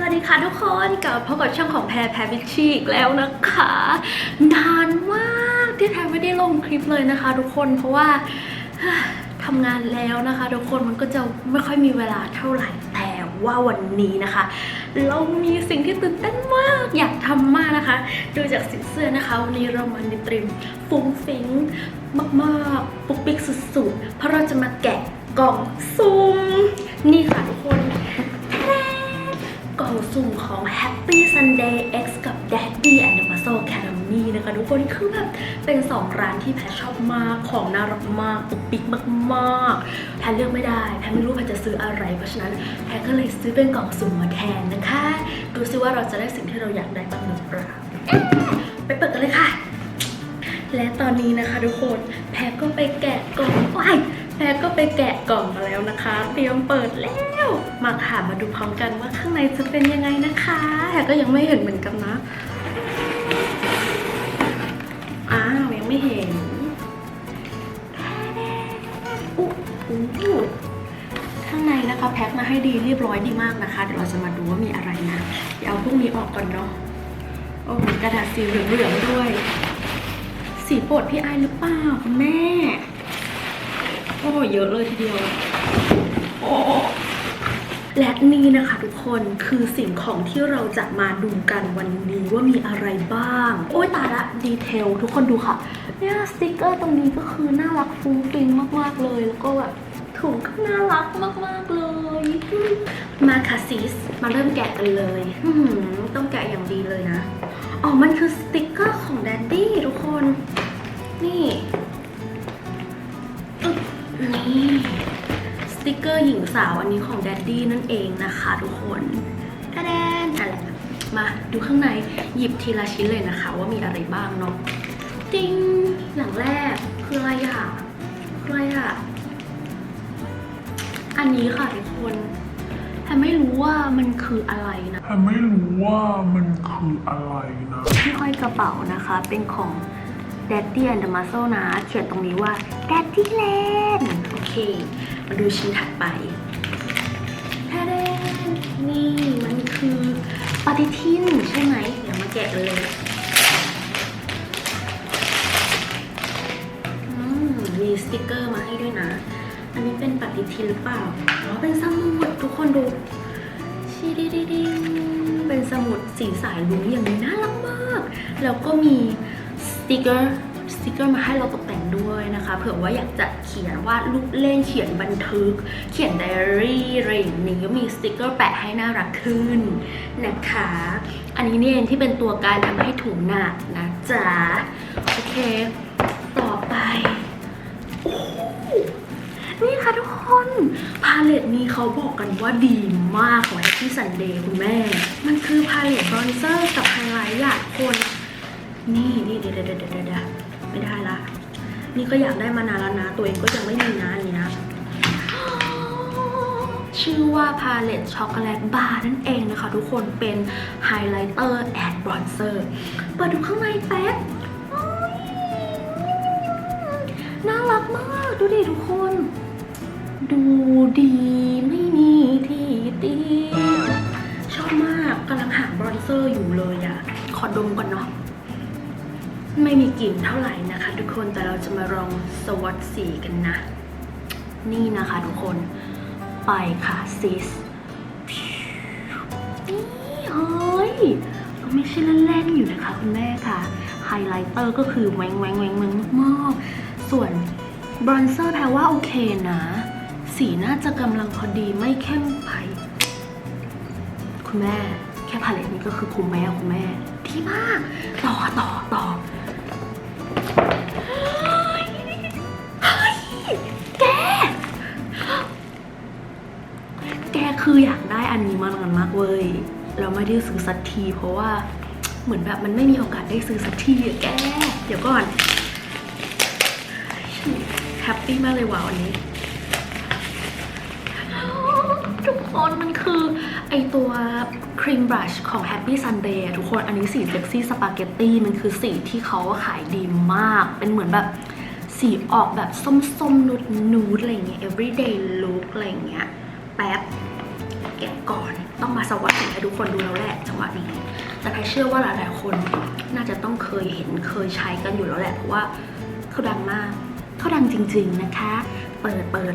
สวัสดีค่ะทุกคนกลับพบกับช่องของแพรแพรบิชชีอีกแล้วนะคะ นานมากที่แพรไม่ได้ลงคลิปเลยนะคะ ทุกคนเพราะว่าทำงานแล้วนะคะ ทุกคนมันก็จะไม่ค่อยมีเวลาเท่าไหร่แต่ว่าวันนี้นะคะ เรามีสิ่งที่ตื่นเต้นมากอยากทำมากนะคะ ดูจากสีเสื้อนะคะ วันนี้เรามาในตรีมฟุ้งฟิ้งมากๆ ปุ๊กปิ๊กสุดๆ เพราะเราจะมาแกะกล่องซุ่มนี่ค่ะทุกคน ล่องสุ่มของ Happy Sunday X กับ Daddy and the Muscle Academy นะคะทุกคนคือแบบเป็น 2 ร้านที่แพรชอบมากของน่ารักมากปุกปิ๊กมากๆแพรเลือกไม่ได้แพรไม่รู้แพรจะซื้ออะไร เพราะฉะนั้นแพรก็เลยซื้อเป็นกล่องสุ่มมาแทนนะคะดูซิว่าเราจะได้สิ่งที่เราอยากได้บ้างหรือเปล่าไปเปิดกันเลยค่ะ และตอนนี้นะคะทุกคนแพรก็ไปแกะกล่องว้าย แพรก็ไปแกะกล่องมาแล้วนะคะ เตรียมเปิดแล้ว มาค่ะมาดูพร้อมกันว่าข้างในจะเป็นยังไงนะคะแพรก็ยังไม่เห็นเหมือนกันนะ อ้าวยังไม่เห็นอุ๊อู้ข้างในนะคะแพ็คมาให้ดีเรียบร้อยดีมากนะคะ เดี๋ยวเราจะมาดูว่ามีอะไรนะเดี๋ยวเอาพวกนี้ออกก่อนเนาะโอ้กระดาษสีเหลืองๆด้วย สีโปรดพี่ไอายหรือเปล่าคุณแม่ โอ้เยอะเลยทีเดียว โอ้และนี่นะคะทุกคนคือสิ่งของที่เราจะมาดูกันวันนี้ว่ามีอะไรบ้าง โอ้ยตายละดีเทลทุกคนดูค่ะ เนี่ยสติกเกอร์ตรงนี้ก็คือน่ารักฟุ้งฟิ้งมาก ๆ เลย แล้วก็แบบถุงก็น่ารักมาก ๆ เลย มาค่ะซิส มาเริ่มแกะกันเลยต้องแกะอย่างดีเลยนะ อ๋อ มันคือสติกเกอร์ของแดดดี้ทุกคน นี่ นี่สติกเกอร์หญิงสาวอันนี้ของแดดดี้นั่นเองนะคะทุกคนกระแดนอะไรมาดูข้างในหยิบทีละชิ้นเลยนะคะ ว่ามีอะไรบ้างเนาะจริงอย่างแรกคืออะไรอะคืออะไรอะอันนี้ค่ะทุกคนแต่ไม่รู้ว่ามันคืออะไรนะแต่ไม่รู้ว่ามันคืออะไรนะที่ห้อยกระเป๋านะคะเป็นของ Daddy and the Muscle นะ เขียนตรงนี้ว่า Daddy Land โอเค มาดูชิ้นถัดไปแทเดนนี่มันคือปฏิทินใช่ไหม เดี๋ยวมาแกะเลยมีสติกเกอร์มาให้ด้วยนะ อันนี้เป็นปฏิทินหรือเปล่าอ๋อเป็นสมุดทุกคนดูชิดิดิดิเป็นสมุดสีสายลุ้งอย่างนี้น่ารักมาก แล้วก็มี ติกเกอร์สติกเกอร์มาให้เราตกแต่งด้วยนะคะ เผื่อว่าอยากจะเขียนวาดรูปเล่นเขียนบันทึก เขียนไดอารี่อะไรอย่างนี้ก็มีสติกเกอร์แปะให้น่ารักขึ้นนะคะ อันนี้เนี่ยที่เป็นตัวการทำให้ถุงหนักนะจ๊ะโอเค ต่อไปนี่ค่ะทุกคน พาเลตนี้เขาบอกกันว่าดีมากของ Happy Sunday คุณแม่ มันคือพาเลตบรอนเซอร์กับไฮไลท์อะคน นี่นี่เดี๋ยวเดี๋ยวเดี๋ยวเดี๋ยวเดี๋ยวไม่ได้ละ นี่ก็อยากได้มานานแล้วนะ ตัวเองก็ยังไม่มีนะอันนี้นะ ชื่อว่าพาเลตช็อกโกแลตบาร์นั่นเองนะคะ ทุกคนเป็นไฮไลท์เตอร์แอนด์บรอนเซอร์เปิดดูข้างในแป๊บน่ารักมาก ดูดิทุกคน ดูดีไม่มีที่ติชอบมากกำลังหาบรอนเซอร์อยู่เลยอะขอดมก่อนเนาะ ไม่มีกลิ่นเท่าไหร่นะคะ ทุกคนแต่เราจะมาลองสวอตสีกันนะ นี่นะคะทุกคนไปค่ะซิสนี่เฮ้ยก็ไม่ใช่เล่นๆอยู่นะคะคุณแม่ค่ะไฮไลท์เตอร์ก็คือแหวงแหวงแหวงแหวงมากๆส่วนบรอนเซอร์แพรว่าโอเคนะ สีน่าจะกำลังพอดีไม่เข้มไป คุณแม่ แค่พาเลตนี้ก็คือคุ้มไหมอะคุณแม่ที่มาก ต่อต่อต่อ คืออยากได้อันนี้มานานมากเว้ยเราไม่ได้ซื้อสักทีเพราะว่าเหมือนแบบมันไม่มีโอกาสได้ซื้อสักทีอะแก เดี๋ยวก่อนแฮปปี้มากเลยว่ะวันนี้ ทุกคนมันคือไอตัวครีมบรัชของ Happy Sunday ทุกคนอันนี้สีเซ็กซี่สปาเกตตี้มันคือสีที่เขาขายดีมาก เป็นเหมือนแบบสีออกแบบส้มๆนูดนูดๆอะไรเงี้ย everyday look อะไรเงี้ย แป๊บ แกะก่อน ต้องมาสวัสดีให้ทุกคนดูแล้วแหละจังหวะนี้แต่แพทเชื่อว่าหลายๆคนน่าจะต้องเคยเห็นเคยใช้กันอยู่แล้วแหละเพราะว่าเขาดังมากเขาดังจริง ๆนะคะ เปิดเปิด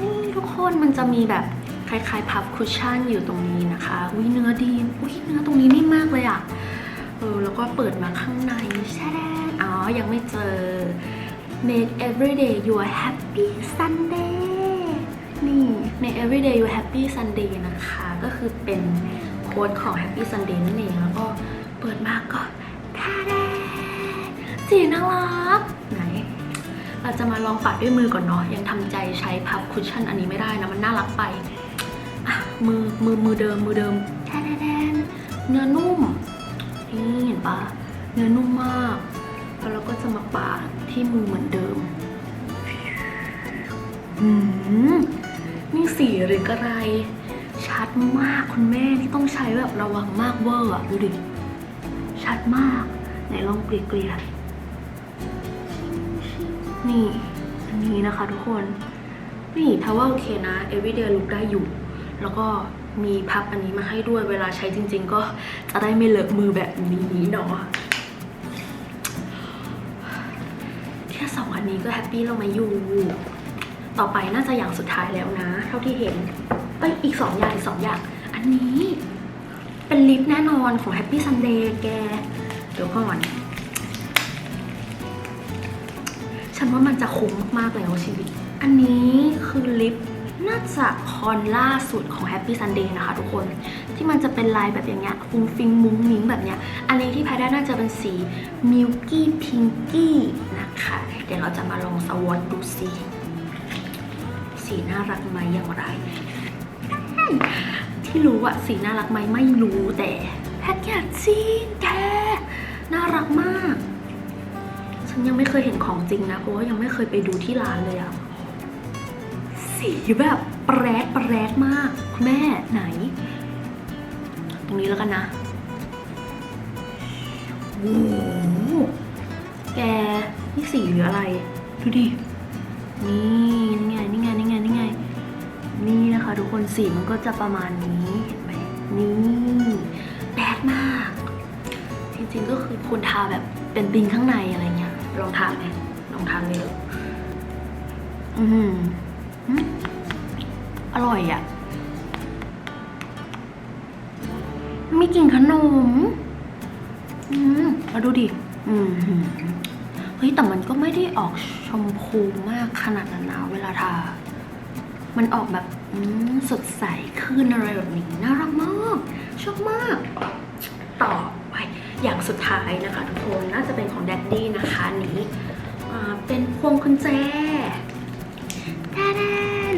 นี่ทุกคนมันจะมีแบบคล้ายๆพับคุชชั่นอยู่ตรงนี้นะคะอุ้ยเนื้อดีอุ้ยเนื้อตรงนี้นิ่มมากเลยอะ่ะเออแล้วก็เปิดมาข้างในแช่อ๋อ ยังไม่เจอ make every day your happy Sunday นี่ make every day you happy Sunday นะคะ ก็คือเป็นโค้ดของ happy Sunday นั่นเองแล้วก็เปิดมาก็ท่าแดสีน่ารักไหน เราจะมาลองปัดด้วยมือก่อนเนาะยังทำใจใช้พับคุชชั่นอันนี้ไม่ได้นะมันน่ารักไปมือมือมือเดิมมือเดิมแทนแทนเนื้อนุ่มนี่เห็นปะเนื้อนุ่มมาก แล้วเราก็จะมาปาดที่มือเหมือนเดิมอืม สีหรือกระไร ชัดมากคุณแม่ที่ต้องใช้แบบระวังมากเวอร์อะดูดิ ชัดมาก ไหนลองเกลี่ยเกลี่ยนี่ อันนี้นะคะทุกคน นี่ถ้าว่าโอเคนะ everyday look ได้อยู่ แล้วก็มีพับอันนี้มาให้ด้วยเวลาใช้จริง ๆ ก็จะได้ไม่เลอะมือแบบนี้เนาะแค่สองอันนี้ก็แฮปปี้เรามาอยู่ ต่อไปน่าจะอย่างสุดท้ายแล้วนะ เท่าที่เห็นไปอีกสองอย่างอีกสองอย่าง อันนี้เป็นลิปแน่นอนของ Happy Sunday แก เดี๋ยวก่อน ฉันว่ามันจะคุ้มมากๆแล้วชีวิต อันนี้คือลิปน่าจะคอนล่าสุดของ Happy Sunday นะคะทุกคน ที่มันจะเป็นลายแบบอย่างเงี้ยฟุ้งฟิงมุ้งมิ้งแบบเนี้ย อันนี้ที่แพ้ได้น่าจะเป็นสี Milky Pinky นะคะ เดี๋ยวเราจะมาลองสวอตดูสิ สีน่ารักไหมอย่างไร ที่รู้อะสีน่ารักไหมไม่รู้แต่แพทอยากจริงแกน่ารักมาก ฉันยังไม่เคยเห็นของจริงนะเพราะว่ายังไม่เคยไปดูที่ร้านเลยอะสีแบบแปรดแปรดมาก คุณแม่ไหน ตรงนี้แล้วกันนะโอ้โหแกนี่สีหรืออะไร ดูดิ นี่ ทุกคนสีมันก็จะประมาณนี้เห็นไหมนี่แบดมาก จริงๆก็คือควรทาแบบเป็นปิงข้างในอะไรเงี้ยลองทาไหมลองทาเลยอืมอร่อยอะ่ะไม่กินขนม อืมแล้วดูดิ อืมเฮ้ยแต่มันก็ไม่ได้ออกชมพูมากขนาดนั้นนะเวลาทา มันออกแบบ สดใสขึ้นอะไรแบบนี้น่ารักมากชอบมาก ต่อไปอย่างสุดท้ายนะคะ ทุกคนน่าจะเป็นของแดดดี้นะคะนี่เป็นพวงกุญแจแท้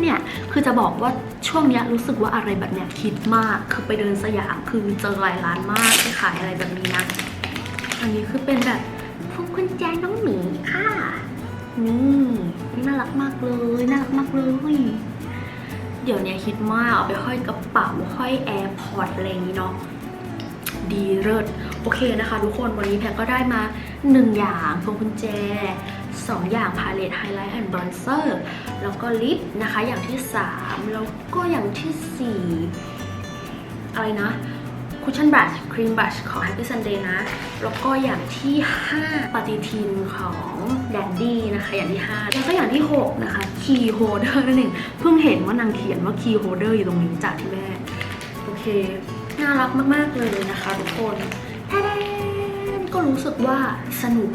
เนี่ยคือจะบอกว่าช่วงนี้รู้สึกว่าอะไรแบบเนี้ยคิดมากคือไปเดินสยามคือเจอหลายร้านมากที่ขายอะไรแบบนี้นะอันนี้คือเป็นแบบพวงกุญแจน้องหมีค่ะนี่น่ารักมากเลยน่ารักมากเลย เดี๋ยวนี้คิดมากเอาไปห้อยกระเป๋าห้อยแอร์พอร์ตอะไรอย่างนี้เนาะดีเลิศโอเคนะคะ ทุกคนวันนี้แพรก็ได้มา 1 อย่างพวงกุญแจ 2 อย่างพาเลตไฮไลท์แอนด์บรอนเซอร์แล้วก็ลิปนะคะอย่างที่ 3 แล้วก็อย่างทีสี่4 อะไรนะ คุชชั่นบรัชครีมบรัชของ Happy Sunday นะ แล้วก็อย่างที่ 5 ปฏิทินของแดนดี้นะคะ อย่างที่ 5 แล้วก็อย่างที่ 6 นะคะคีย์โฮเดอร์นั่นเอง เพิ่งเห็นว่านางเขียนว่าคีย์โฮเดอร์อยู่ตรงนี้จากที่แม่ โอเค น่ารักมาก ๆ เลยนะคะทุกคนแท้ก็รู้สึกว่าสนุก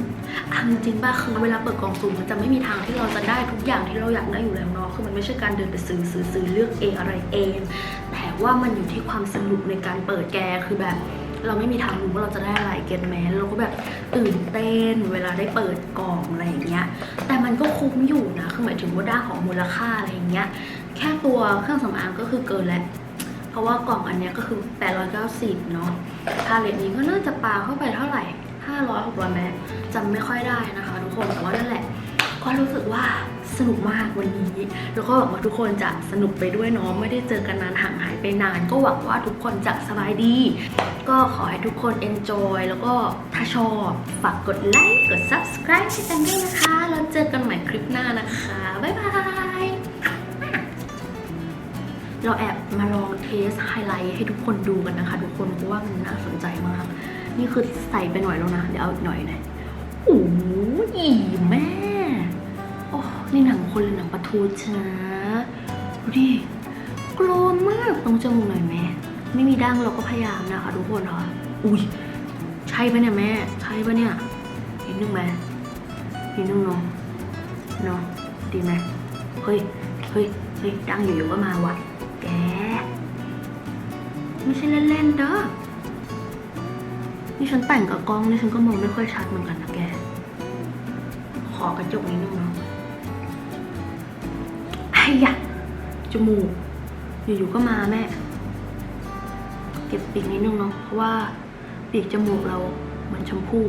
อาจริงป่ะคือเวลาเปิดกล่องสุ่มมันจะไม่มีทางที่เราจะได้ทุกอย่างที่เราอยากได้อยู่แล้วเนาะคือมันไม่ใช่การเดินไปซื้อซื้อซื้อเลือกเองอะไรเอง แต่ว่ามันอยู่ที่ความสนุกในการเปิดแกคือแบบเราไม่มีทางรู้ว่าเราจะได้อะไรเก็ตแมนเราก็แบบตื่นเต้นเวลาได้เปิดกล่องอะไรอย่างเงี้ย แต่มันก็คุ้มอยู่นะคือหมายถึงว่าด้านของมูลค่าอะไรอย่างเงี้ย แค่ตัวเครื่องสำอางก็คือเกินแล้ว เพราะว่ากล่องอันเนี้ยก็คือ 890 เนาะพาเลตนี้ก็น่าจะปาเข้าไปเท่าไหร่ 500 600แม้จำไม่ค่อยได้นะคะ ทุกคนแต่ว่านั่นแหละ ก็รู้สึกว่าสนุกมากวันนี้ แล้วก็หวังว่าทุกคนจะสนุกไปด้วยเนาะไม่ได้เจอกันนานห่างหายไปนาน ก็หวังว่าทุกคนจะสบายดี ก็ขอให้ทุกคน enjoy แล้วก็ถ้าชอบฝากกดไลค์กด subscribe ให้กันด้วยนะคะ แล้วเจอกันใหม่คลิปหน้านะคะ บ๊ายบายเราแอบมาลองเทสไฮไลท์ให้ทุกคนดูกันนะคะ ทุกคนเพราะว่ามันน่าสนใจมาก นี่คือใส่ไปหน่อยแล้วนะ เดี๋ยวเอาอีกหน่อยหน่อยโอ้ยแม่ โอ้นี่หนังคนหรือหนังปลาทูจ้าดูดิกลมมากตรงจมูกหน่อยแม่ ไม่มีดั้งเราก็พยายามนะคะทุกคนค่ะ อุ้ยใช่ปะเนี่ยแม่ ใช่ปะเนี่ยนิดนึงไหมนิดนึงเนาะเนาะดีไหมเฮ้ยเฮ้ยเฮ้ยดังอยู่ๆก็มาว่ะแกไม่ใช่เล่นๆเด้อ นี่ฉันแต่งกับกล้องนี่ฉันก็มองไม่ค่อยชัดเหมือนกันนะแก ขอกระจกนิดนึงเนาะไอ้ยะจมูก อยู่ๆก็มาแม่ เก็บปีกนิดนึงเนาะเพราะว่าปีกจมูกเราเหมือนชมพู่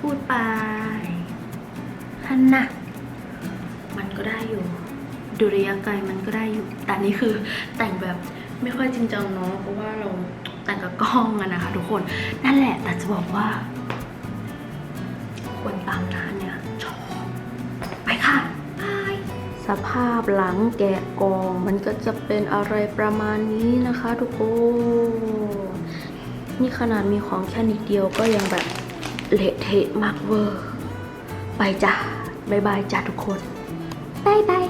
พูดไปฮันนะมันก็ได้อยู่ดูระยะไกลมันก็ได้อยู่ แต่นนี้คือแต่งแบบ ไม่ค่อยจริงจังเนาะเพราะว่าเราแต่งกับกล้องอะนะคะ ทุกคนนั่นแหละแต่จะบอกว่าควรตามร้านเนี่ยชอบไปค่ะบายสภาพหลังแกะกอง มันก็จะเป็นอะไรประมาณนี้นะคะ ทุกคนนี่ขนาดมีของแค่นิดเดียวก็ยังแบบเละเทะมากเวอร์ ไปจ้ะบายบายจ้ะทุกคนบายบาย